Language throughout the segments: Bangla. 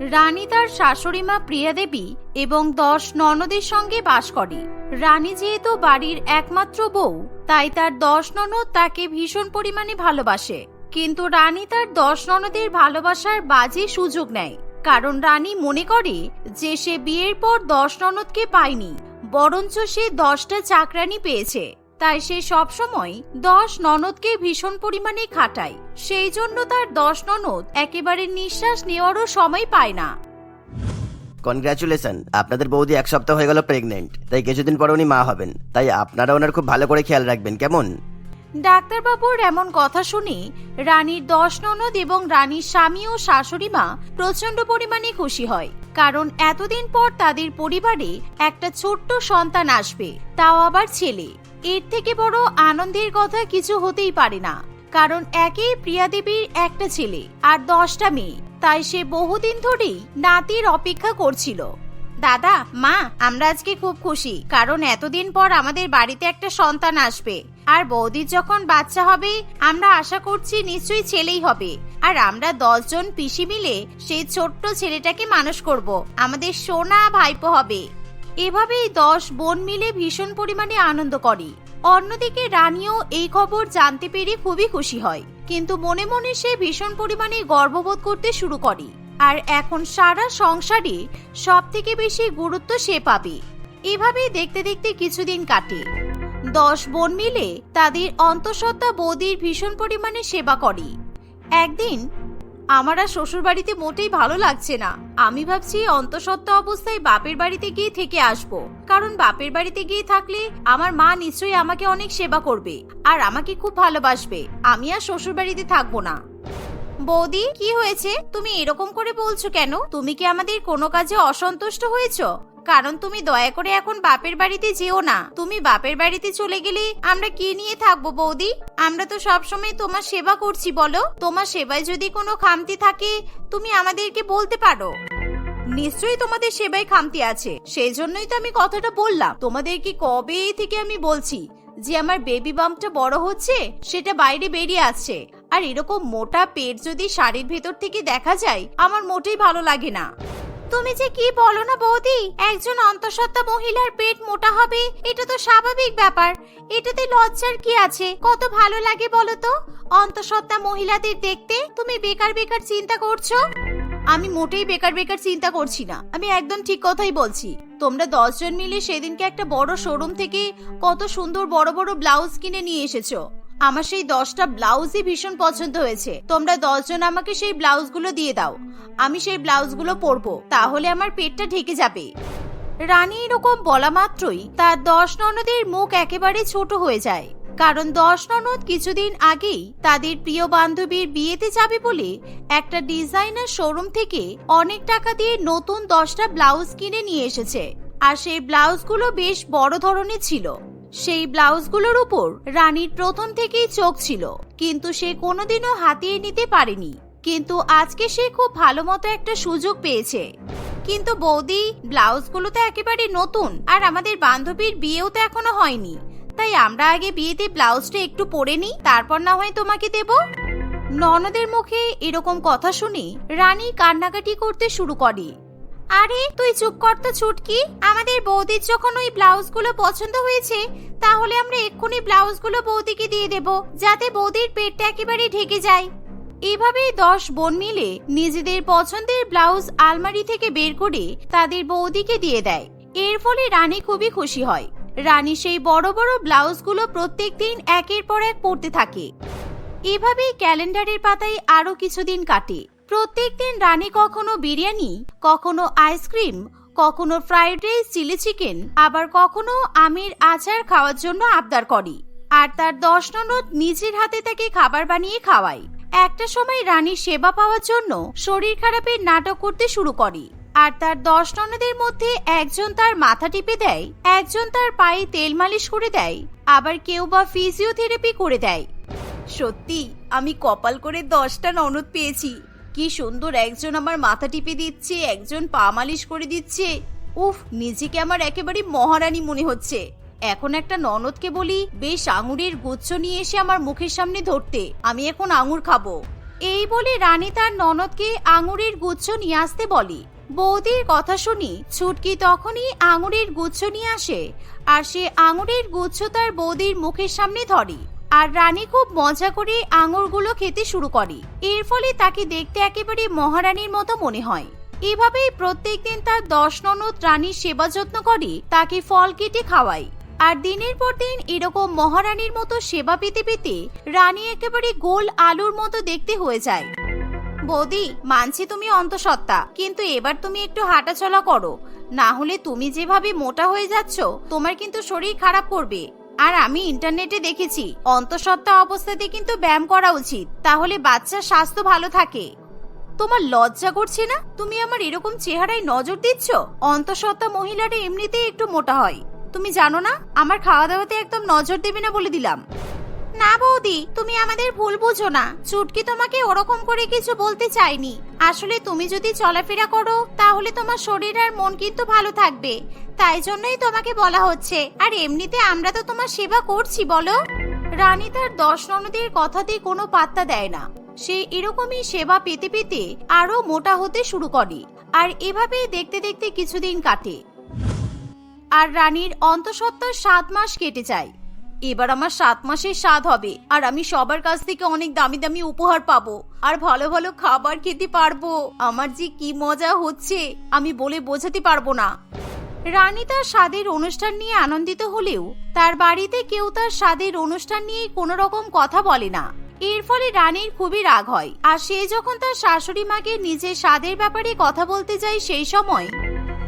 রানী তার শাশুড়ি মা প্রিয়া দেবী এবং দশ ননদের সঙ্গে বাস করে। রানী যেহেতু বাড়ির একমাত্র বউ, তাই তার দশ ননদ তাকে ভীষণ পরিমাণে ভালোবাসে। কিন্তু রানী তার দশ ননদের ভালোবাসার বাজে সুযোগ নেয়। কারণ রানী মনে করে যে সে বিয়ের পর দশ ননদকে পায়নি, বরঞ্চ সে দশটা চাকরানি পেয়েছে। তাই সে সবসময় দশ ননদকে ভীষণ পরিমাণে খাটায়। সেই জন্য তার দশ ননদ একেবারে নিঃশ্বাস নেওয়ারও সময় পায় না। কনগ্রাচুলেশন আপনাদের বৌদি এক সপ্তাহ হয়ে গেল প্রেগনেন্ট তাই কিছুদিন পরে উনি মা হবেন তাই আপনারা ওনার খুব ভালো করে খেয়াল রাখবেন কেমন? ডাক্তারবাবুর এমন কথা শুনে রানীর দশ ননদ এবং রানীর স্বামী ও শাশুড়ি মা প্রচণ্ড পরিমাণে খুশি হয় কারণ এতদিন পর তাদের পরিবারে একটা ছোট্ট সন্তান আসবে তাও আবার ছেলে। এর থেকে বড় আনন্দের কথা কিছু হতেই পারে না। কারণ একেই প্রিয়া দেবীর একটা ছেলে আর দশটা মেয়ে। তাই সে বহুদিন ধরেই নাতির অপেক্ষা করছিল। দাদা, মা, আমরা আজকে খুব খুশি, কারণ এতদিন পর আমাদের বাড়িতে একটা সন্তান আসবে। আর বৌদির যখন বাচ্চা হবে, আমরা আশা করছি নিশ্চয়ই ছেলেই হবে। আর আমরা দশজন পিসি মিলে সেই ছোট্ট ছেলেটাকে মানুষ করব। আমাদের সোনা ভাইপো হবে। এভাবেই দশ বোন মিলে ভীষণ পরিমাণে আনন্দ করে। অন্যদিকে রানীও এই খবর জানতে পেরে খুবই খুশি হয়। কিন্তু মনে মনে সে ভীষণ পরিমাণে গর্ববোধ করতে শুরু করে। আর এখন সারা সংসারে সব থেকে বেশি গুরুত্ব সে পাবে। এভাবেই দেখতে দেখতে কিছুদিন কাটে। দশ বোন মিলে তাদের অন্তঃসত্ত্বা বৌদির ভীষণ পরিমাণে সেবা করে। একদিন আমার আর শ্বশুর বাড়িতে মোটেই ভালো লাগছে না। আমি ভাবছি অন্তঃসত্ত্বা অবস্থায় বাপের বাড়িতে গিয়ে থেকে আসব। কারণ বাপের বাড়িতে গিয়ে থাকলে আমার মা নিশ্চয়ই আমাকে অনেক সেবা করবে আর আমাকে খুব ভালোবাসবে। আমি আর শ্বশুর বাড়িতে থাকব না। বৌদি, কি হয়েছে? তুমি এরকম করে বলছো কেন? তুমি কি আমাদের কোনো কাজে অসন্তুষ্ট হয়েছো? কারণ তুমি দয়া করে এখন বাপের বাড়িতে যেও না। তুমি বাপের বাড়িতে চলে গেলে আমরা কি নিয়ে থাকব বৌদি? আমরা তো সবসময় তোমার সেবা করছি, বলো। তোমার সেবায় যদি কোনো খামতি থাকে, তুমি আমাদেরকে বলতে পারো। নিশ্চয়ই তোমাদের সেবায় খামতি আছে। সেই জন্যই তো আমি কথাটা বললাম। তোমাদেরকে কবে থেকে আমি বলছি যে আমার বেবি বাম্পটা বড় হচ্ছে, সেটা বাইরে বেরিয়ে আসছে। আর এরকম মোটা পেট যদি শাড়ির ভেতর থেকে দেখা যায়, আমার মোটেই ভালো লাগে না। তুমি যে কি বলো না বৌদি? একজন অন্তঃসত্ত্বা মহিলার পেট মোটা হবে, এটা তো স্বাভাবিক ব্যাপার। এটাতে লজ্জার কি আছে? কত ভালো লাগে বলো তো? অন্তঃসত্ত্বা মহিলাদের দেখতে তুমি বেকার বেকার চিন্তা করছ? আমি মোটেই বেকার বেকার চিন্তা করছি না। আমি একদম ঠিক কথাই বলছি। তোমরা দশজন মিলে সেদিনকে একটা বড় শোরুম থেকে কত সুন্দর বড় বড় ব্লাউজ কিনে নিয়ে এসেছ। আমার সেই দশটা ব্লাউজই ভীষণ পছন্দ হয়েছে। তোমরা দশজন আমাকে সেই ব্লাউজগুলো দিয়ে দাও। আমি সেই ব্লাউজগুলো পরবো। তাহলে আমার পেটটা ঢেকে যাবে। রানী এরকম বলা মাত্রই তার দশ ননদের মুখ একেবারে ছোট হয়ে যায়। কারণ দশ ননদ কিছুদিন আগেই তাদের প্রিয় বান্ধবীর বিয়েতে যাবে বলে একটা ডিজাইনার শোরুম থেকে অনেক টাকা দিয়ে নতুন দশটা ব্লাউজ কিনে নিয়ে এসেছে। আর সেই ব্লাউজগুলো বেশ বড় ধরনের ছিল। সেই ব্লাউজগুলোর উপর রানীর প্রথম থেকেই চোখ ছিল, কিন্তু সে কোনোদিনও হাতিয়ে নিতে পারেনি। কিন্তু আজকে সে খুব ভালো মতো একটা সুযোগ পেয়েছে। কিন্তু বৌদি, ব্লাউজগুলো তো একেবারে নতুন, আর আমাদের বান্ধবীর বিয়েও তো এখনও হয়নি। তাই আমরা আগে বিয়েতে ব্লাউজটা একটু পরে নিই, তারপর না হয় তোমাকে দেব। ননদের মুখে এরকম কথা শুনে রানী কান্নাকাটি করতে শুরু করে। আরে, তুই চুপ কর তো, ছুটকি। আমাদের বৌদির যখন ওই ব্লাউজগুলো পছন্দ হয়েছে, তাহলে আমরা এক্ষুনি ব্লাউজগুলো বৌদিকে দিয়ে দেব, যাতে বৌদির পেটটা একেবারে ঢেকে যায়। এভাবেই দশ বোন মিলে নিজেদের পছন্দের ব্লাউজ আলমারি থেকে বের করে তাদের বৌদিকে দিয়ে দেয়। এর ফলে রানী খুবই খুশি হয়। রানী সেই বড় বড় ব্লাউজগুলো প্রত্যেক দিন একের পর এক পরতে থাকে। এভাবেই ক্যালেন্ডারের পাতায় আরও কিছুদিন কাটে। প্রত্যেকদিন রানী কখনো বিরিয়ানি, কখনো আইসক্রিম, কখনো ফ্রাইড রাইস, চিলি চিকেন, আবার কখনো আমির আচার খাওয়ার জন্য আবদার করে। আর তার দশ ননদ নিজের হাতে তাকে খাবার বানিয়ে খাওয়ায় একটা সময় রানীর সেবা পাওয়ার জন্য শরীর খারাপের নাটক করতে শুরু করে। আর তার দশ ননদের মধ্যে একজন তার মাথা টিপে দেয়, একজন তার পায়ে তেল মালিশ করে দেয়, আবার কেউ বা ফিজিওথেরাপি করে দেয়। সত্যি, আমি কপাল করে দশটা ননদ পেয়েছি। কি সুন্দর একজন আমার মাথা টিপে দিচ্ছে, একজন পা মালিশ করে দিচ্ছে। উফ, নিজেকে আমার একেবারে মহারানী মনে হচ্ছে। এখন একটা ননদকে বলি, বেশ আঙুরের গুচ্ছ নিয়ে এসে আমার মুখের সামনে ধরতে, আমি এখন আঙুর খাব। এই বলে রানী তার ননদকে আঙুরের গুচ্ছ নিয়ে আসতে বলে। বৌদির কথা শুনি, ছুটকি তখনই আঙুরের গুচ্ছ নিয়ে আসে, আর সে আঙুরের গুচ্ছ তার বৌদির মুখের সামনে ধরে। আর রানী খুব মজা করে আঙুরগুলো খেতে শুরু করে। এর ফলে তাকে দেখতে একেবারে মহারানীর মতো মনে হয়। এভাবেই প্রত্যেক দিন তার দশ ননদ রানীর সেবা যত্ন করে তাকে ফল কেটে খাওয়ায়। আর দিনের পর দিন এরকম মহারানীর মতো সেবা পেতে পেতে রানী একেবারে গোল আলুর মতো দেখতে হয়ে যায়। বৌদি, মানছি তুমি অন্তঃসত্ত্বা, কিন্তু এবার তুমি একটু হাঁটাচলা করো। না হলে তুমি যেভাবে মোটা হয়ে যাচ্ছ, তোমার কিন্তু শরীর খারাপ করবে। আর আমি ইন্টারনেটে দেখেছি, অন্তঃসত্ত্বা অবস্থাতে কিন্তু ব্যায়াম করা উচিত, তাহলে বাচ্চার স্বাস্থ্য ভালো থাকে। তোমার লজ্জা করছে না? তুমি আমার এরকম চেহারায় নজর দিচ্ছ? অন্তঃসত্ত্বা মহিলাটা এমনিতেই একটু মোটা হয়। তুমি জানো না, আমার খাওয়া দাওয়াতে একদম নজর দেবে না বলে দিলাম। না বৌদি, তুমি আমাদের ভুল বুঝো না। চুটকি তোমাকে ওরকম করে কিছু বলতে চাইনি। আসলে তুমি যদি চলাফেরা করো, তাহলে তোমার শরীর আর মন কিন্তু ভালো থাকবে। তাই জন্যই তোমাকে বলা হচ্ছে, আর এমনিতে আমরা তো তোমার সেবা করছি, বলো। রানী তার দশ ননদের কথাতে কোনো পাত্তা দেয় না। সে এরকমই সেবা পেতে পেতে আরও মোটা হতে শুরু করে, আর এভাবেই দেখতে দেখতে কিছুদিন কাটে। আর রানীর অন্তঃসত্ত্বার সাত মাস কেটে যায়। এবার আমার সাত মাসের স্বাদ হবে, আর আমি সবার কাছ থেকে অনেক দামি দামি উপহার পাবো, আর ভালো ভালো খাবার খেতে পারব। আমার যে কি মজা হচ্ছে, আমি বলে বোঝাতে পারব না। রানী তার স্বাদের অনুষ্ঠান নিয়ে আনন্দিত হলেও, তার বাড়িতে কেউ তার স্বাদের অনুষ্ঠান নিয়ে কোনো রকম কথা বলে না। এর ফলে রানীর খুবই রাগ হয়, আর সে যখন তার শাশুড়ি মাকে নিজের স্বাদের ব্যাপারে কথা বলতে যায় সেই সময়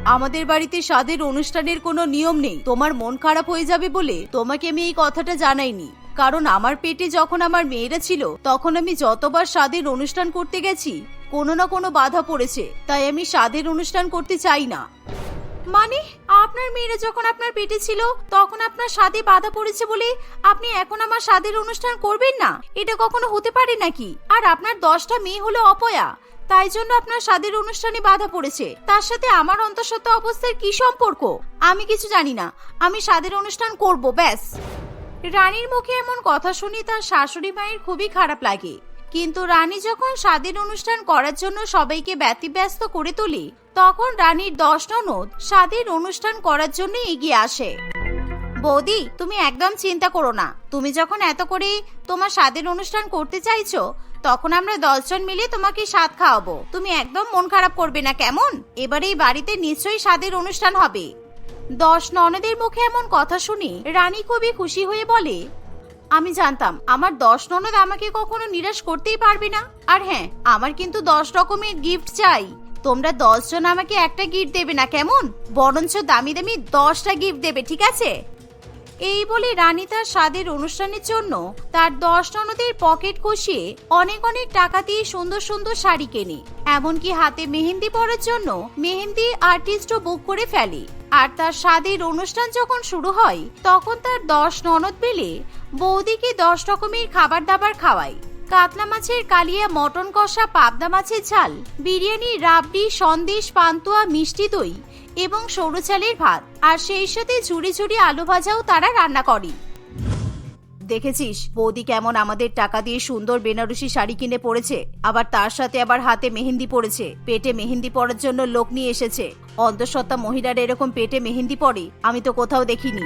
আমাদের বাড়িতে স্বাদের অনুষ্ঠানের কোনো নিয়ম নেই। তোমার মন খারাপ হয়ে যাবে বলে তোমাকে আমি এই কথাটা জানাইনি। কারণ আমার পেটে যখন আমার মেয়েরা ছিল, তখন আমি যতবার স্বাদের অনুষ্ঠান করতে গেছি, কোনো না কোনো বাধা পড়েছে। তাই আমি স্বাদের অনুষ্ঠান করতে চাই না। মানে আপনার মেয়েরা যখন আপনার পেটে ছিল, তখন আপনার স্বাদে বাধা পড়েছে বলে আপনি এখন আমার স্বাদের অনুষ্ঠান করবেন না? এটা কখনো হতে পারে নাকি? আর আপনার দশটা মেয়ে হলো অপয়া। তাই জন্য আপনার স্বাদের অনুষ্ঠানে বাধা পড়েছে। তার সাথে আমার অন্তঃসত্ত্বা অবস্থার কি সম্পর্ক? আমি কিছু জানি না। আমি স্বাদের অনুষ্ঠান করব, ব্যাস। রানীর মুখে এমন কথা শুনি তার শাশুড়ি মায়ের খুবই খারাপ লাগে। কিন্তু রানী যখন স্বাদের অনুষ্ঠান করার জন্য সবাইকে ব্যতিব্যস্ত করে তোলে, তখন রানীর দশ ননদ স্বাদের অনুষ্ঠান করার জন্য এগিয়ে আসে। বৌদি, তুমি একদম চিন্তা করো না। তুমি যখন এত করে তোমার স্বাদের অনুষ্ঠান করতে চাইছো তখন আমরা দশজন মিলে তোমাকে স্বাদ খাওয়াবো। তুমি একদম মন খারাপ করবে না, কেমন? এবার এই বাড়িতে নিশ্চয়ই স্বাদের অনুষ্ঠান হবে। দশ ননদের মুখে এমন কথা শুনে রানী খুবই খুশি হয়ে বলে, আমি জানতাম, আমার দশ ননদ আমাকে কখনো নিরাশ করতেই পারবে না। আর হ্যাঁ আমার কিন্তু দশ রকমের গিফট চাই। তোমরা দশজন আমাকে একটা গিফট দেবে না, কেমন? বরঞ্চ দামি দামি দশটা গিফট দেবে, ঠিক আছে? এই বলে রানী তার স্বাদের অনুষ্ঠানের জন্য তার দশ ননদের পকেট কষিয়ে অনেক অনেক টাকা দিয়ে সুন্দর সুন্দর শাড়ি কেনে। এমনকি হাতে মেহেন্দি পরার জন্য মেহেন্দি আর্টিস্টও বুক করে ফেলে। আর তার স্বাদের অনুষ্ঠান যখন শুরু হয়, তখন তার দশ ননদ মিলে বৌদিকে দশ রকমের খাবার দাবার খাওয়ায়। কাতলা মাছের কালিয়া, মটন কষা, পাবদা মাছের ঝাল, বিরিয়ানি, রাবড়ি, সন্দেশ, পান্তুয়া, মিষ্টি দই এবং সরু চালের ভাত। আর সেই সাথে ঝুড়ি ঝুড়ি আলু ভাজাও তারা রান্না করে। দেখেছিস? বৌদি কেমন আমাদের টাকা দিয়ে সুন্দর বেনারসি শাড়ি কিনে পড়েছে আবার তার সাথে আবার হাতে মেহেন্দি পড়েছে পেটে মেহেন্দি পরার জন্য লোক নিয়ে এসেছে। অন্তঃসত্ত্বা মহিলারা এরকম পেটে মেহেন্দি পরে, আমি তো কোথাও দেখিনি।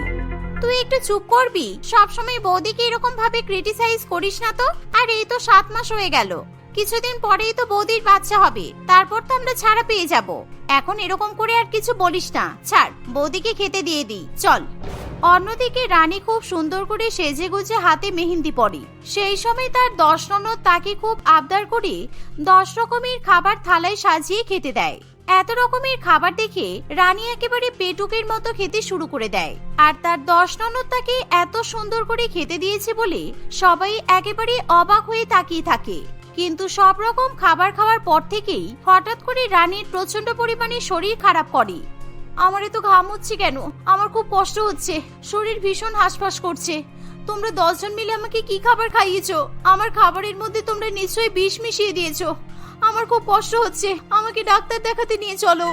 তুই একটু চুপ করবি। সবসময় বৌদিকে এরকম ভাবে ক্রিটিসাইজ করিস না তো? আর এই তো সাত মাস হয়ে গেল। কিছুদিন পরেই তো বৌদির বাচ্চা হবে। তারপর তো আমরা ছাড়া পেয়ে যাব। এখন এরকম করে আর কিছু বলিস না। ছাড়, বৌদিকে খেতে দিয়ে দিই। চল। অন্যদিকে রানী খুব সুন্দর করে সেজে গুজে হাতে মেহেন্দি পরে। সেই সময় তার দশ ননদ তাকে খুব আবদার করে দশ রকমের খাবার থালায় সাজিয়ে খেতে দেয়। এত রকমের খাবার দেখে রানী একেবারে পেটুকের মতো খেতে শুরু করে দেয়। আর তার দশ ননদ তাকে এত সুন্দর করে খেতে দিয়েছে বলে সবাই একেবারে অবাক হয়ে তাকিয়ে থাকে। কিন্তু সব রকম খাবার খাওয়ার পর থেকেই হঠাৎ করে রানীর প্রচণ্ড পরিমাণে শরীর খারাপ করে। আমার এত ঘাম হচ্ছে কেন? আমার খুব কষ্ট হচ্ছে। শরীর ভীষণ হাসফাস করছে। তোমরা দশজন মিলে আমাকে কি খাবার খাইয়েছো? আমার খাবারের মধ্যে তোমরা নিশ্চয়ই বিষ মিশিয়ে দিয়েছ। আমার খুব কষ্ট হচ্ছে। আমাকে ডাক্তার দেখাতে নিয়ে চলো।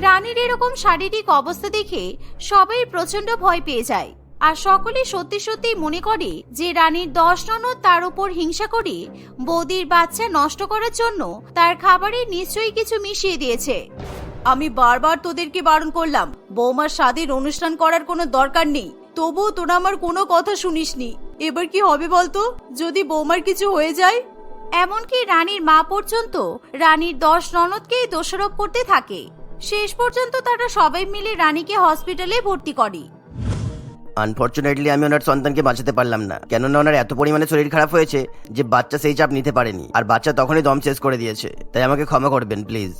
রানীর এরকম শারীরিক অবস্থা দেখে সবাই প্রচণ্ড ভয় পেয়ে যায়। আর সকলে সত্যি সত্যি মনে করে যে রানীর দশ ননদ তার উপর হিংসা করে বৌদির বাচ্চা নষ্ট করার জন্য তার খাবারে নিশ্চয়ই কিছু মিশিয়ে দিয়েছে। আমি বারবার তোদেরকে বারণ করলাম বৌমার স্বাদের অনুষ্ঠান করার কোনো দরকার নেই। তবুও তোরা আমার কোনো কথা শুনিসনি। এবার কি হবে বলতো? যদি বৌমার কিছু হয়ে যায়? এমনকি রানীর মা পর্যন্ত রানীর দশ ননদকেই দোষারোপ করতে থাকে। শেষ পর্যন্ত তারা সবাই মিলে রানীকে হসপিটালে ভর্তি করে। আনফর্চুনেটলি আমি ওনার সন্তানকে বাঁচাতে পারলাম না। কেননা ওনার এত পরিমাণে শরীর খারাপ হয়েছে যে বাচ্চা সেই চাপ নিতে পারেনি। আর বাচ্চা তখনই দম শেষ করে দিয়েছে। তাই আমাকে ক্ষমা করবেন, প্লিজ।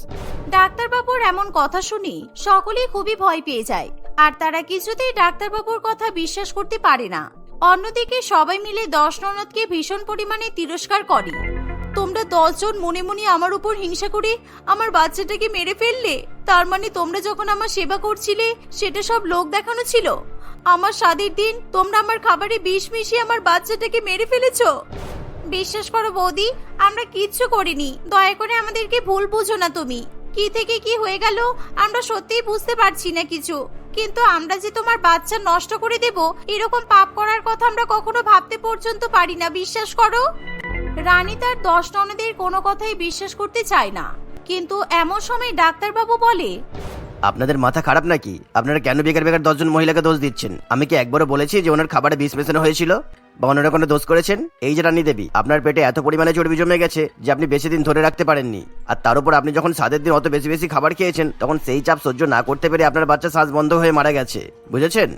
ডাক্তারবাবুর এমন কথা শুনি সকলেই খুবই ভয় পেয়ে যায়। আর তারা কিছুতেই ডাক্তারবাবুর কথা বিশ্বাস করতে পারে না। অন্যদিকে সবাই মিলে দশ ননদকে ভীষণ পরিমাণে তিরস্কার করে। তোমরা দশজন মনে মনে আমার উপর হিংসা করে আমার বাচ্চাটাকে মেরে ফেললে? তার মানে তোমরা যখন আমার সেবা করছিলে, সেটা সব লোক দেখানো ছিল? আমার স্বাদের দিন, তোমরা আমার খাবারে বিষ মিশিয়ে আমার বাচ্চাটাকে মেরে ফেলেছো। বিশ্বাস করো বৌদি, আমরা কিচ্ছু করিনি। দয়া করে আমাদেরকে ভুল বুঝো না তুমি। কি থেকে কি হয়ে গেল, আমরা সত্যিই বুঝতে পারছি না কিছু। কিন্তু আমরা যে তোমার বাচ্চা নষ্ট করে দেব, এরকম পাপ করার কথা আমরা কখনো ভাবতে পর্যন্ত পারি না, বিশ্বাস করো। রানী তার দশ ননদের কোনো কথাই বিশ্বাস করতে চায় না। কিন্তু এমন সময় ডাক্তারবাবু বলে আপনাদের মাথা খারাপ নাকি? আপনারা কেন বেকার বেকার দশজন মহিলাকে দোষ দিচ্ছেন? আমি কি একবারও বলেছি যে ওনার খাবারে বিষ মেশানো হয়েছিল? বা ওনারা কোনো দোষ করেছেন? এই যে রানী দেবী, আপনার পেটে এত পরিমাণে চর্বি জমে গেছে যে আপনি বেশি দিন ধরে রাখতে পারেননি। আর তার উপর আপনি যখন সাদের দিন অত বেশি বেশি খাবার খেয়েছেন, তখন সেই চাপ সহ্য না করতে পেরে আপনার বাচ্চা শ্বাস বন্ধ হয়ে মারা গেছে। বুঝেছেন?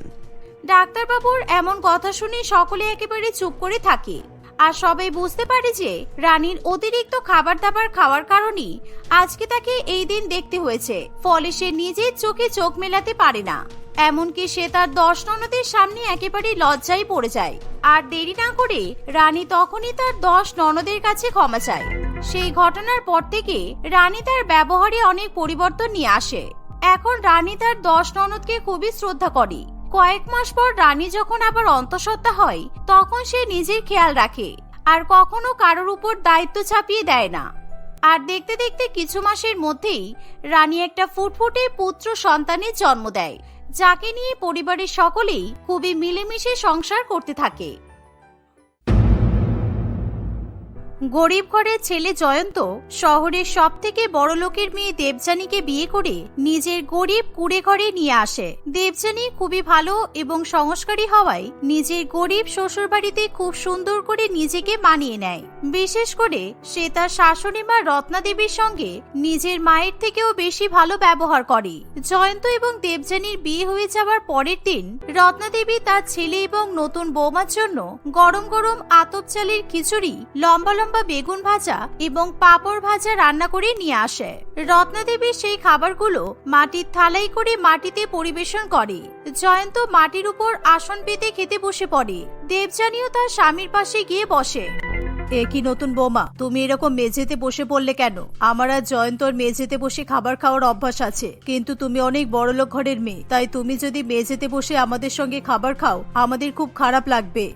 ডাক্তারবাবুর এমন কথা শুনে সকলে একেবারে চুপ করে থাকে। আর সবাই বুঝতে পারে যে রানীর অতিরিক্ত খাবার দাবার খাওয়ার কারণেই আজকে তাকে এই দিন দেখতে হয়েছে। ফলে সে নিজের চোখে চোখ মেলাতে পারে না। এমনকি সে তার দশ ননদের সামনে একেবারে লজ্জায় পড়ে যায়। আর দেরি না করে রানী তখনই তার দশ ননদের কাছে ক্ষমা চায়। সেই ঘটনার পর থেকে রানী তার ব্যবহারে অনেক পরিবর্তন নিয়ে আসে। এখন রানী তার দশ ননদকে খুবই শ্রদ্ধা করে। কয়েক মাস পর রানী যখন আবার অন্তঃসত্ত্বা হয়, তখন সে নিজের খেয়াল রাখে আর কখনো কারোর উপর দায়িত্ব ছাপিয়ে দেয় না। আর দেখতে দেখতে কিছু মাসের মধ্যেই রানী একটা ফুটফুটে পুত্র সন্তানের জন্ম দেয়, যাকে নিয়ে পরিবারের সকলেই খুবই মিলেমিশে সংসার করতে থাকে। গরিব ঘরের ছেলে জয়ন্ত শহরের সব থেকে বড় লোকের মেয়ে দেবযানীকে বিয়ে করে নিজের গরিব কুড়ে ঘরে নিয়ে আসে। দেবযানী খুবই ভালো এবং সংস্কারী হওয়ায় নিজের গরিব শ্বশুর বাড়িতে খুব সুন্দর করে নিজেকে মানিয়ে নেয়। বিশেষ করে সে তার শাশুড়ি মা রত্না দেবীর সঙ্গে নিজের মায়ের থেকেও বেশি ভালো ব্যবহার করে। জয়ন্ত এবং দেবযানীর বিয়ে হয়ে যাওয়ার পরের দিন রত্না দেবী তার ছেলে এবং নতুন বৌমার জন্য গরম গরম আতপ চালের খিচুড়ি, লম্বা লম্বা বেগুন ভাজা এবং পাঁপড় ভাজা রান্না করে নিয়ে আসে। রত্নাদেবী সেই খাবারগুলো মাটির থালাই করে মাটিতে পরিবেশন করে। জয়ন্ত মাটির উপর আসন পেতে খেতে বসে পড়ে। দেবযানীও তার স্বামীর পাশে গিয়ে বসে। এ কি নতুন বৌমা? তুমি এরকম মেঝেতে বসে পড়লে কেন? আমার আর জয়ন্তর মেঝেতে বসে খাবার খাওয়ার অভ্যাস আছে। কিন্তু তুমি অনেক বড়লোক ঘরের মেয়ে। তাই তুমি যদি মেঝেতে বসে আমাদের সঙ্গে খাবার খাও, আমাদের খুব খারাপ লাগবে।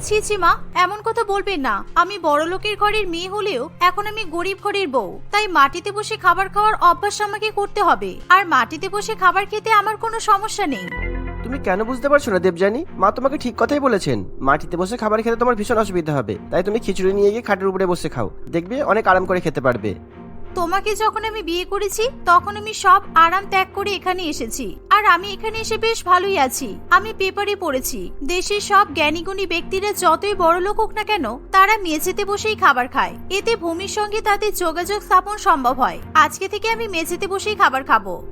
ছি মা, এমন কথা বলবেন না। আমি বড় লোকের ঘরের মেয়ে হলেও এখন আমি গরিব ঘরের বউ। তাই মাটিতে বসে খাবার খাওয়ার অভ্যাস আমাকে করতে হবে। আর মাটিতে বসে খাবার খেতে আমার কোনো সমস্যা নেই। তুমি কেন বুঝতে পারছ না দেবজানি মা তোমাকে ঠিক কথাই বলেছেন। মাটিতে বসে খাবার খেতে তোমার ভীষণ অসুবিধা হবে। তাই তুমি খিচুড়ি নিয়ে গিয়ে খাটের উপরে বসে খাও। দেখবে অনেক আরাম করে খেতে পারবে। তোমাকে যখন আমি বিয়ে করেছি, তখন আমি সব আরাম ত্যাগ করে এখানে এসেছি। আর আমি এখানে এসে বেশ ভালোই আছি। আমি পেপারে পড়েছি। দেশের সব জ্ঞানীগুণী ব্যক্তিরা যতই বড় লোক হোক না কেন, তারা মেঝেতে বসেই খাবার খায়। এতে ভূমির সঙ্গে তাদের যোগাযোগ স্থাপন সম্ভব হয়। আজকে থেকে আমি মেঝেতে বসেই খাবার খাব।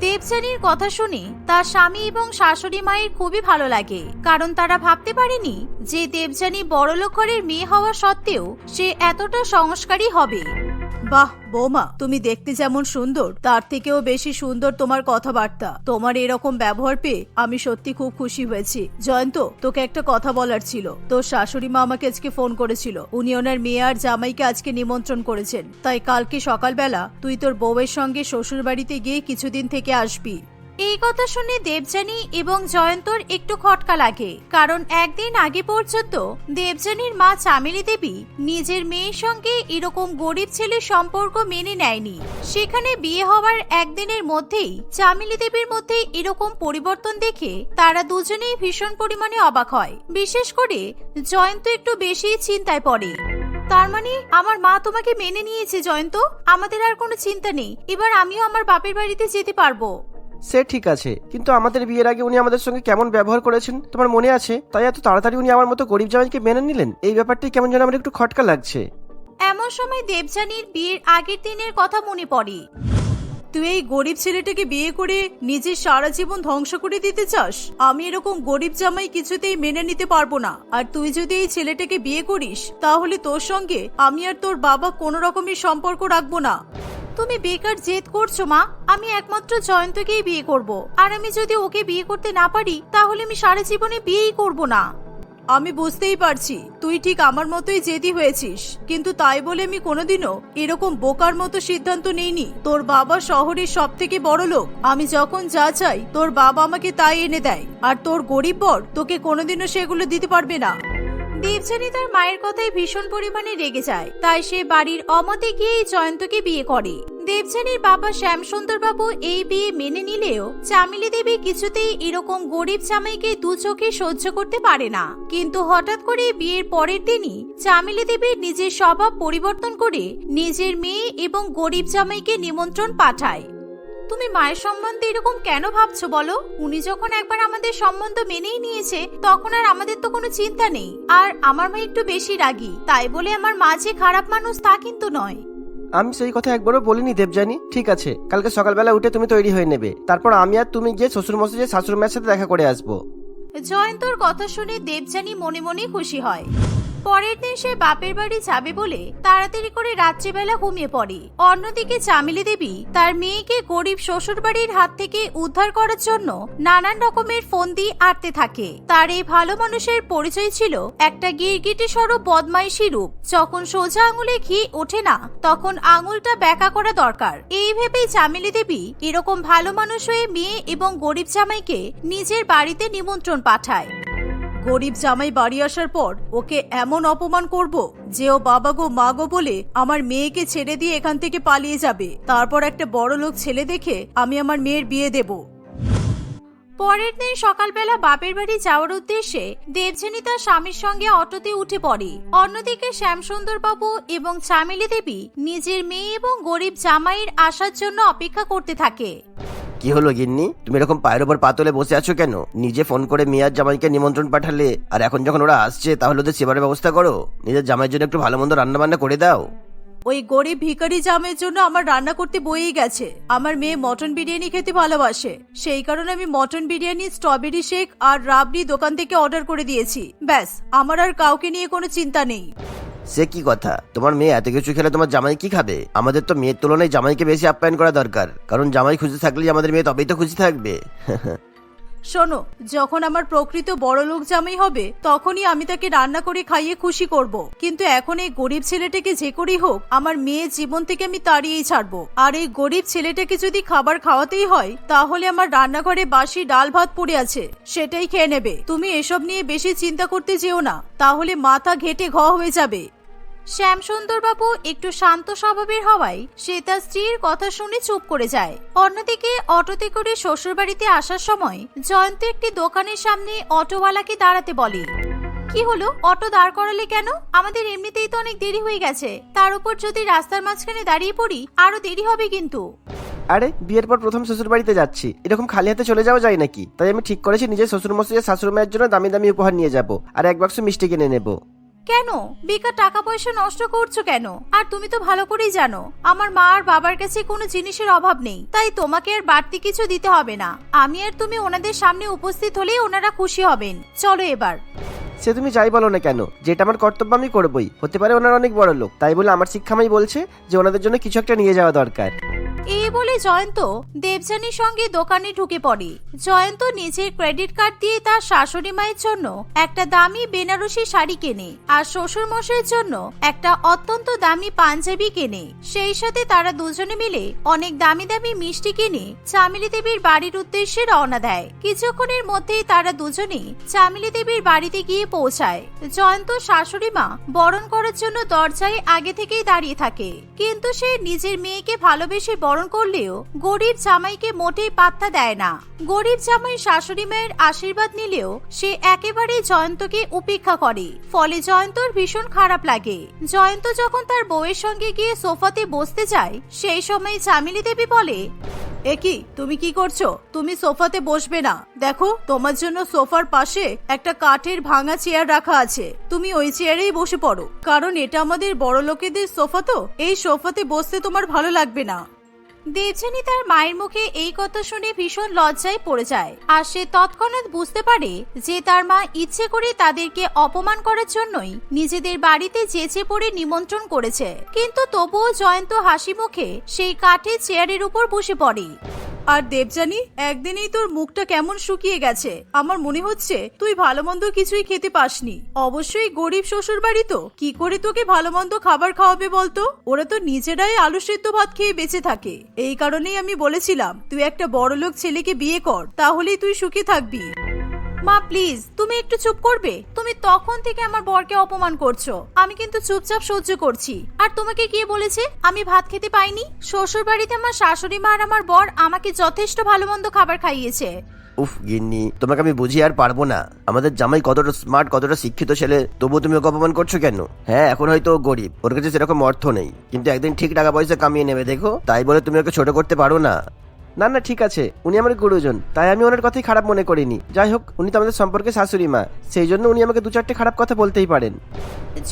দেবযানীর কথা শুনে তার স্বামী এবং শাশুড়ি মায়ের খুবই ভালো লাগে। কারণ তারা ভাবতে পারেনি যে দেবযানী বড়লোক ঘরের মেয়ে হওয়া সত্ত্বেও সে এতটা সংস্কারী হবে। বাহ, বৌমা, তুমি দেখতে যেমন সুন্দর, তার থেকেও বেশি সুন্দর তোমার কথাবার্তা। তোমার এরকম ব্যবহার পেয়ে আমি সত্যি খুব খুশি হয়েছি। জয়ন্ত, তোকে একটা কথা বলার ছিল। তোর শাশুড়ি মা আমাকে আজকে ফোন করেছিল। উনি ওনার মেয়ে আর জামাইকে আজকে নিমন্ত্রণ করেছেন। তাই কালকে সকালবেলা তুই তোর বউয়ের সঙ্গে শ্বশুর বাড়িতে গিয়ে কিছুদিন থেকে আসবি। এই কথা শুনে দেবযানী এবং জয়ন্তর একটু খটকা লাগে, কারণ একদিন আগে পর্যন্ত দেবযানীর মা চামেলি দেবী নিজের মেয়ের সঙ্গে এরকম গরিব ছেলের সম্পর্ক মেনে নেয়নি। সেখানে বিয়ে হওয়ার একদিনের মধ্যেই চামেলি দেবীর মধ্যে এরকম পরিবর্তন দেখে তারা দুজনেই ভীষণ পরিমাণে অবাক হয়। বিশেষ করে জয়ন্ত একটু বেশি চিন্তায় পড়ে। তার মানে আমার মা তোমাকে মেনে নিয়েছে জয়ন্ত? আমাদের আর কোনো চিন্তা নেই। এবার আমিও আমার বাপের বাড়িতে যেতে পারব। সে ঠিক আছে কিন্তু আমাদের বিয়ের আগে উনি আমাদের সঙ্গে কেমন ব্যবহার করেছেন তোমার মনে আছে? তাই এত তাড়াতাড়ি উনি আমার মতো গরিব জামাইকে মেনে নিলেন? এই ব্যাপারটাই কেমন যেন আমার একটু খটকা লাগছে। এমন সময় দেবযানীর বিয়ের আগের দিনের কথা মনে পড়ে। তুই এই গরিব ছেলেটাকে বিয়ে করে নিজের সারা জীবন ধ্বংস করে দিতে চাস? আমি এরকম গরিব জামাই কিছুতেই মেনে নিতে পারব না। আর তুই যদি এই ছেলেটাকে বিয়ে করিস তাহলে তোর সঙ্গে আমি আর তোর বাবা কোনো রকমের সম্পর্ক রাখব না। তুমি বেকার জেদ করছ, মা। আমি একমাত্র জয়ন্তকেই বিয়ে করব। আর আমি যদি ওকে বিয়ে করতে না পারি, তাহলে আমি সারা জীবনে বিয়েই করব না। আমি বুঝতেই পারছি, তুই ঠিক আমার মতোই জেদি হয়েছিস। কিন্তু তাই বলে আমি কোনোদিনও এরকম বোকার মতো সিদ্ধান্ত নেইনি। তোর বাবা শহরের সব থেকে বড় লোক। আমি যখন যা চাই, তোর বাবা আমাকে তাই এনে দেয়। আর তোর গরিব বর তোকে কোনোদিনও সেগুলো দিতে পারবে না। দেবযানী তার মায়ের কথায় ভীষণ পরিমাণে রেগে যায়। তাই সে বাড়ির অমতে গিয়েই জয়ন্তকে বিয়ে করে। দেবযানীর বাবা শ্যামসুন্দর বাবু এই বিয়ে মেনে নিলেও চামিলি দেবী কিছুতেই এরকম গরিব জামাইকে দু চোখে সহ্য করতে পারে না। কিন্তু হঠাৎ করে বিয়ের পরের দিনই চামিলি দেবীর নিজের স্বভাব পরিবর্তন করে নিজের মেয়ে এবং গরিব জামাইকে নিমন্ত্রণ পাঠায়। তুমি মায়ের সম্বন্ধে এরকম কেন ভাবছ বলো? উনি যখন একবার আমাদের সম্বন্ধ মেনেই নিয়েছে তখন আর আমাদের তো কোনো চিন্তা নেই। আর আমার মা একটু বেশি রাগী তাই বলে আমার মা যে খারাপ মানুষ তা কিন্তু নয়। আমি সেই কথা একবারও বলিনি দেবজানি ঠিক আছে কালকে সকালবেলা উঠে তুমি তৈরি হয়ে নেবে। তারপর আমি আর তুমি গিয়ে শ্বশুর মশাই শাশুড়ি মায়ের সাথে দেখা করে আসব। জয়ন্তর কথা শুনে দেবযানী মনে মনে খুশি হয়। পরের দিন সে বাপের বাড়ি যাবে বলে তাড়াতাড়ি করে রাত্রিবেলা ঘুমিয়ে পড়ে। অন্যদিকে চামেলি দেবী তার মেয়েকে গরিব শ্বশুর বাড়ির হাত থেকে উদ্ধার করার জন্য নানান রকমের ফোন দিয়ে আটতে থাকে। তার এই ভালো মানুষের পরিচয় ছিল একটা গিরগিটি সরো বদমাইশি রূপ। যখন সোজা আঙুলে ঘি ওঠে না, তখন আঙুলটা ব্যাকা করা দরকার। এই ভেবেই চামেলি দেবী এরকম ভালো মানুষ হয়ে মেয়ে এবং গরিব জামাইকে নিজের বাড়িতে নিমন্ত্রণ পাঠায়। গরিব জামাই বাড়ি আসার পর ওকে এমন অপমান করব যে ও বাবা গো মা গো বলে আমার মেয়েকে ছেড়ে দিয়ে এখান থেকে পালিয়ে যাবে। তারপর একটা বড় লোক ছেলে দেখে আমি আমার মেয়ের বিয়ে দেব। পরের দিন সকালবেলা বাপের বাড়ি যাওয়ার উদ্দেশ্যে দেবযানী তার স্বামীর সঙ্গে অটোতে উঠে পড়ে। অন্যদিকে শ্যামসুন্দর বাবু এবং চামেলি দেবী নিজের মেয়ে এবং গরিব জামাইয়ের আসার জন্য অপেক্ষা করতে থাকে। কি হলো গিন্নি? তুমি এরকম পায়ের ওপর পাতলে বসে আছো কেন? নিজে ফোন করে মিয়ার জামাইকে নিমন্ত্রণ পাঠালে, আর এখন যখন ওরা আসছে, তাহলে ওদের সেবার ব্যবস্থা করো। নিজের জামাইয়ের জন্য একটু ভালো মন্দ রান্নাবান্না করে দাও। ওই গরিব ভিখারি জামের জন্য আমার রান্না করতে বয়েই গেছে। আমার মেয়ে মটন বিরিয়ানি খেতে ভালোবাসে। সেই কারণে আমি মটন বিরিয়ানি, স্ট্রবেরি শেক আর রাবড়ি দোকান থেকে অর্ডার করে দিয়েছি। ব্যাস, আমার আর কাউকে নিয়ে কোনো চিন্তা নেই। সে কি কথা? তোমার মেয়ে এত কিছু খেলে তোমার জামাই কি খাবে? আমাদের তো মেয়ের তুলনায় জামাইকে বেশি আপ্যায়ন করা দরকার। কারণ জামাই খুশি থাকলেই আমাদের মেয়ে তবেই তো খুশি থাকবে। শোনো, যখন আমার প্রকৃত বড় লোক জামাই হবে, তখনই আমি তাকে রান্না করে খাইয়ে খুশি করব। কিন্তু এখন এই গরিব ছেলেটাকে যে করেই হোক, আমার মেয়ের জীবন থেকে আমি তাড়িয়েই ছাড়বো। আর এই গরিব ছেলেটাকে যদি খাবার খাওয়াতেই হয়, তাহলে আমার রান্নাঘরে বাসি ডাল ভাত পড়ে আছে, সেটাই খেয়ে নেবে। তুমি এসব নিয়ে বেশি চিন্তা করতে যেও না, তাহলে মাথা ঘেটে ঘ হয়ে যাবে। শ্যামসুন্দর বাবু একটু শান্ত স্বভাবের হওয়ায় সে তার স্ত্রীর কথা শুনে চুপ করে যায়। অন্যদিকে অটোতে করে শ্বশুরবাড়িতে আসার সময় জয়ন্ত একটি দোকানের সামনে অটোওয়ালাকে দাঁড়াতে বলে, কি হলো? অটো দাঁড় করালে কেন? আমাদের এমনিতেই তো অনেক দেরি হয়ে গেছে। তার উপর যদি রাস্তার মাঝখানে দাঁড়িয়ে পড়ি, আরও দেরি হবে কিন্তু। আরে, বিয়ের পর প্রথম শ্বশুর বাড়িতে যাচ্ছি। এরকম খালি হাতে চলে যাওয়া যায় নাকি? তাই আমি ঠিক করেছি নিজের শ্বশুর মশাই শাশুড়ি মায়ের জন্য দামি দামি উপহার নিয়ে যাব। আর এক বাক্স মিষ্টি কিনে নেব। কেন? বেকার টাকা পয়সা নষ্ট করছ কেন? আর তুমি তো ভালো করেই জানো, আমার মা আর বাবার কাছে কোনো জিনিসের অভাব নেই, তাই তোমাকে আর বাড়তি কিছু দিতে হবে না। আমি আর তুমি ওনাদের সামনে উপস্থিত হলেই ওনারা খুশি হবেন। চলো এবার। সে তুমি যাই বলো না কেন, যেটা আমার কর্তব্য আমি করবই। হতে পারে ওনার অনেক বড় লোক তাই বলে আমার শিক্ষামাই বলছে যে ওনাদের জন্য কিছু একটা নিয়ে যাওয়া দরকার। এই বলে জয়ন্ত দেবযানীর সঙ্গে দোকানে ঢুকে পড়ে। জয়ন্ত নিজের ক্রেডিট কার্ড দিয়ে তার শাশুড়ি মায়ের জন্য একটা দামি বেনারসি শাড়ি কেনে আর শ্বশুর মশাইয়ের জন্য একটা অত্যন্ত দামি পাঞ্জাবি কেনে। সেই সাথে তারা দুজনে মিলে অনেক দামি দামি মিষ্টি কিনে চামেলি দেবীর বাড়ির উদ্দেশ্যে রওনা দেয়। কিছুক্ষণের মধ্যেই তারা দুজনেই চামেলি দেবীর বাড়িতে গিয়ে পৌঁছায়। জয়ন্ত শাশুড়ি মা বরণ করার জন্য দরজায় আগে থেকেই দাঁড়িয়ে থাকে। কিন্তু সে নিজের মেয়েকে ভালোবেসে বরণ করলেও গরিব জামাইকে মোটেই পাত্তা দেয় না। গরিব জামাই শাশুড়ি মায়ের আশীর্বাদ নিলেও সে একেবারে জয়ন্তকে উপেক্ষা করে। ফলে জয়ন্তর ভীষণ খারাপ লাগে। জয়ন্ত যখন তার বউয়ের সঙ্গে গিয়ে সোফাতে বসতে যায়, সেই সময় চামিলি দেবী বলে একি তুমি কি করছ? তুমি সোফাতে বসবে না। দেখো, তোমার জন্য সোফার পাশে একটা কাঠের ভাঙা চেয়ার রাখা আছে। তুমি ওই চেয়ারেই বসে পড়ো। কারণ এটা আমাদের বড় লোকেদের সোফা তো। এই সোফাতে বসতে তোমার ভালো লাগবে না। দেবযানী তার মায়ের মুখে এই কথা শুনে ভীষণ লজ্জায় পড়ে যায়। আর সে তৎক্ষণাৎ বুঝতে পারে যে তার মা ইচ্ছে করে তাদেরকে অপমান করার জন্যই নিজেদের বাড়িতে চেঁচে পড়ে নিমন্ত্রণ করেছে। কিন্তু তবুও জয়ন্ত হাসি মুখে সেই কাঠের চেয়ারের উপর বসে পড়ে। আর দেবজানি একদিনেই তোর মুখটা কেমন শুকিয়ে গেছে? আমার মনে হচ্ছে তুই ভালো মন্দ কিছুই খেতে পাসনি। অবশ্যই গরিব শ্বশুর বাড়ি তো। কি করে তোকে ভালো মন্দ খাবার খাওয়াবে বলতো? ওরা তো নিজেরাই আলু সেদ্ধ ভাত খেয়ে বেঁচে থাকে। এই কারণেই আমি বলেছিলাম, তুই একটা বড়লোক ছেলেকে বিয়ে কর, তাহলেই তুই সুখে থাকবি। মা প্লিজ তুমি একটু চুপ করবে? তুমি তখন থেকে আমার বরকে অপমান করছ। আমি কিন্তু চুপচাপ সহ্য করছি। আর তোমাকে কে বলেছে? আমি ভাত খেতে পাইনি। শ্বশুর বাড়িতে আমার শাশুড়ি মা আর আমার বর আমাকে যথেষ্ট ভালো মন্দ খাবার খাইয়েছে। উফ, গিন্নি, তোমাকে আমি বুঝিয়ে আর পারব না। আমাদের জামাই কতটা স্মার্ট কতটা শিক্ষিত ছেলে, তবুও তুমি ওকে অপমান করছ কেন? হ্যাঁ এখন হয়তো গরিব। ওর কাছে সেরকম অর্থ নেই। কিন্তু একদিন ঠিক টাকা পয়সা কামিয়ে নেবে, দেখো? তাই বলে তুমি ওকে ছোট করতে পারো না। না না, ঠিক আছে। উনি আমার গুরুজন, তাই আমি ওনার কথাই খারাপ মনে করিনি। যাই হোক, উনি তো আমাদের সম্পর্কে শাশুড়ি মা, সেই জন্য উনি আমাকে দু চারটে খারাপ কথা বলতেই পারেন।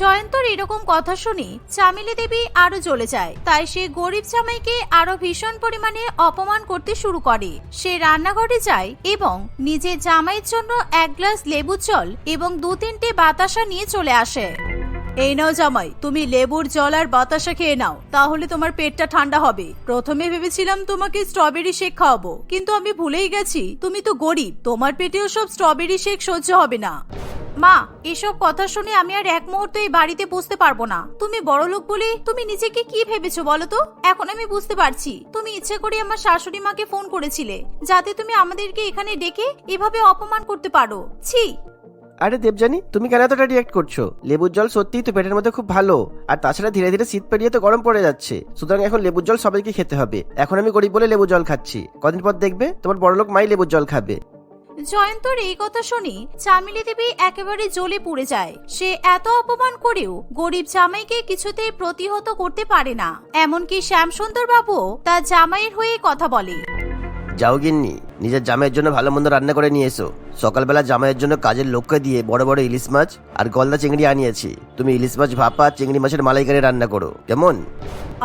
জয়ন্তর এরকম কথা শুনে চামিলি দেবী আরও জ্বলে যায়। তাই সে গরিব জামাইকে আরও ভীষণ পরিমাণে অপমান করতে শুরু করে। সে রান্নাঘরে যায় এবং নিজের জামাইয়ের জন্য এক গ্লাস লেবু জল এবং দু তিনটে বাতাসা নিয়ে চলে আসে। এই নাও জামাই, তুমি লেবুর জল আর বাতাসা খেয়ে নাও, তাহলে তোমার পেটটা ঠান্ডা হবে। প্রথমে ভেবেছিলাম তোমাকে স্ট্রবেরি শেক খাওয়াবো, কিন্তু আমি ভুলেই গেছি, তুমি তো গরিব, তোমার পেটেও সব স্ট্রবেরি শেক সহ্য হবে না। মা, এসব কথা শুনে আমি আর এক মুহূর্ত এই বাড়িতে বসতে পারব না। তুমি বড় লোক বলে তুমি নিজেকে কি ভেবেছো বলো তো? এখন আমি বুঝতে পারছি, তুমি ইচ্ছে করে আমার শাশুড়ি মাকে ফোন করেছিলে, যাতে তুমি আমাদেরকে এখানে ডেকে এভাবে অপমান করতে পারো। ছি! আরে দেবজানি তুমি কেন এতটা রিয়াক্ট করছ? লেবুর জল সত্যিই তো পেটের মধ্যে খুব ভালো। আর তাছাড়া ধীরে ধীরে শীত পেরিয়ে তো গরম পড়ে যাচ্ছে। সুতরাং এখন লেবুর জল সবাইকে খেতে হবে। এখন আমি গরিব বলে লেবু জল খাচ্ছি। কদিন পর দেখবে তোমার বড়লোক মাই লেবুর জল খাবে। জয়ন্তর, এই কথা শুনে চামিলি দেবী একেবারে জ্বলে পুড়ে যায়। সে এত অপমান করেও গরিব জামাইকে কিছুতেই প্রতিহত করতে পারে না। এমনকি শ্যামসুন্দর বাবু তার জামাইয়ের হয়ে কথা বলে। যাও গিন্নি, নিজের জামাইয়ের জন্য ভালো মন্দ রান্না করে নিয়ে এসো। সকালবেলা জামাইয়ের জন্য কাজের লোককে দিয়ে বড় বড় ইলিশ মাছ আর গলদা চিংড়ি আনিয়েছি। তুমি ইলিশ মাছ, ভাপা, চিংড়ি মাছের মালাইকারি রান্না করো। কেমন?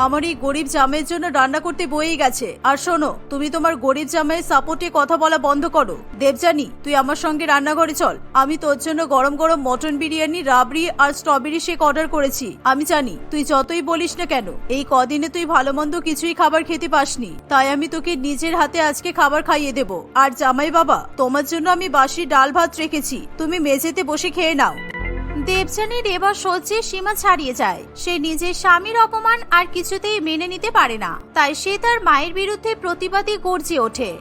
আমার এই গরিব জামাইয়ের জন্য রান্না করতে বয়েই গেছে। আর শোনো, তুমি তোমার গরিব জামাইয়ের সাপোর্টে কথা বলা বন্ধ করো। দেবজানি তুই আমার সঙ্গে রান্নাঘরে চল। আমি তোর জন্য গরম গরম মটন বিরিয়ানি, রাবড়ি আর স্ট্রবেরি শেক অর্ডার করেছি। আমি জানি, তুই যতই বলিস না কেন, এই কদিনে তুই ভালো মন্দ কিছুই খাবার খেতে পাসনি। তাই আমি তোকে নিজের হাতে আজকে খাবার খাইয়ে দেব। আর জামাই বাবা, তোমার জন্য আমি বাসি ডাল ভাত রেখেছি। তুমি মেঝেতে বসে খেয়ে নাও। দেবযানীর এবার সহ্যে সীমা ছাড়িয়ে যায়। সে নিজের স্বামীর অপমান আর কিছুতেই মেনে নিতে পারে না। তাই সে তার মায়ের বিরুদ্ধে প্রতিবাদী গর্জে ওঠে।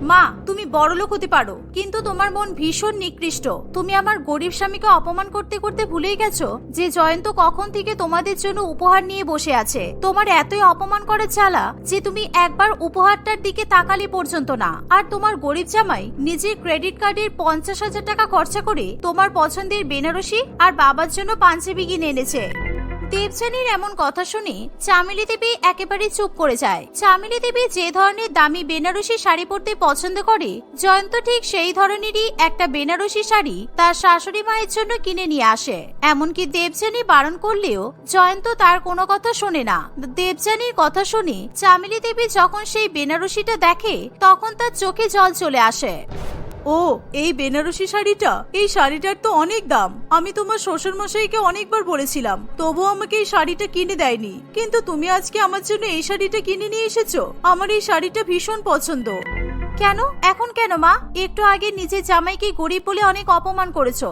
মা, তুমি বড়লোক হতে পারো, কিন্তু তোমার মন ভীষণ নিকৃষ্ট। তুমি আমার গরিব স্বামীকে অপমান করতে করতে ভুলেই গেছো, যে জয়ন্ত কখন থেকে তোমাদের জন্য উপহার নিয়ে বসে আছে। তোমার এতই অপমান করার জ্বালা যে তুমি একবার উপহারটার দিকে তাকালে পর্যন্ত না। আর তোমার গরিব জামাই নিজের ক্রেডিট কার্ডের পঞ্চাশ হাজার টাকা খরচা করে তোমার পছন্দের বেনারসি আর বাবার জন্য পাঞ্জাবি কিনে এনেছে। দেবযানীর এমন কথা শুনে চামেলি দেবী একেবারে চুপ করে যায়। চামেলি দেবী যে ধরনের দামি বেনারসি শাড়ি পরতে পছন্দ করে, জয়ন্ত ঠিক সেই ধরনেরই একটা বেনারসি শাড়ি তার শাশুড়ি মায়ের জন্য কিনে নিয়ে আসে। এমনকি দেবযানী বারণ করলেও জয়ন্ত তার কোনো কথা শোনে না। দেবযানীর কথা শুনে চামেলি দেবী যখন সেই বেনারসিটা দেখে, তখন তার চোখে জল চলে আসে। ও, এই বেনারসি শাড়িটা? এই শাড়িটার তো অনেক দাম। আমি তোমার শ্বশুর মশাইকে অনেকবার বলেছিলাম, তবুও আমাকে এই শাড়িটা কিনে দেয়নি। কিন্তু তুমি আজকে আমার জন্য এই শাড়িটা কিনে নিয়ে এসেছ। আমার এই শাড়িটা ভীষণ পছন্দ। কেন? এখন কেন, মা? একটু আগে নিজের জামাইকে গরিব বলে অনেক অপমান করেছ।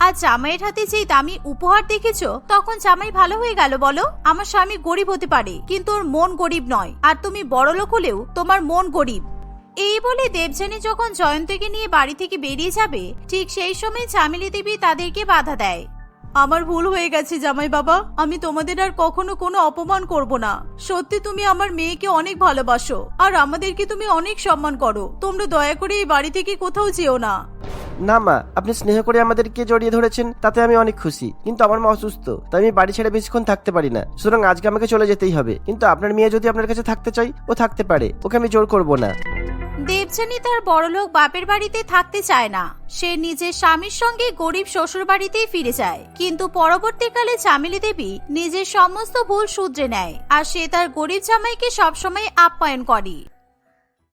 আর জামাইয়ের হাতে যেই দামি উপহার দেখেছ, তখন জামাই ভালো হয়ে গেল, বলো? আমার স্বামী গরিব হতে পারে, কিন্তু ওর মন গরিব নয়। আর তুমি বড় লোক হলেও তোমার মন গরিব। এই বলে দেবযানী যখন জয়ন্তীকে নিয়ে বাড়ি থেকে বেরিয়ে যাবে, ঠিক সেই সময় চামেলি দেবী তাদেরকে বাধা দেয়। আমার ভুল হয়ে গেছে জামাই বাবা, আমি তোমাদের আর কখনো কোনো অপমান করব না। সত্যি তুমি আমার মেয়েকে অনেক ভালোবাসো, আর আমাদেরকে তুমি অনেক সম্মান করো। তোমরা দয়া করে এই বাড়ি থেকে কোথাও যেও না। না, মা, আপনি স্নেহ করে আমাদেরকে জড়িয়ে ধরেছেন, তাতে আমি অনেক খুশি। কিন্তু আমার মা অসুস্থ, তাই আমি বাড়ি ছেড়ে বেশিক্ষণ থাকতে পারি না। সুতরাং আজকে আমাকে চলে যেতেই হবে। কিন্তু আপনার মেয়ে যদি আপনার কাছে থাকতে চাই ও থাকতে পারে। ওকে আমি জোর করব না। দেবযানী তার বড়লোক বাপের বাড়িতে থাকতে চায় না। সে নিজের স্বামীর সঙ্গে গরিব শ্বশুর বাড়িতেই ফিরে যায়। কিন্তু পরবর্তীকালে চামেলি দেবী নিজের সমস্ত ভুল শুধরে নেয়। আর সে তার গরিব জামাইকে সবসময় আপ্যায়ন করে।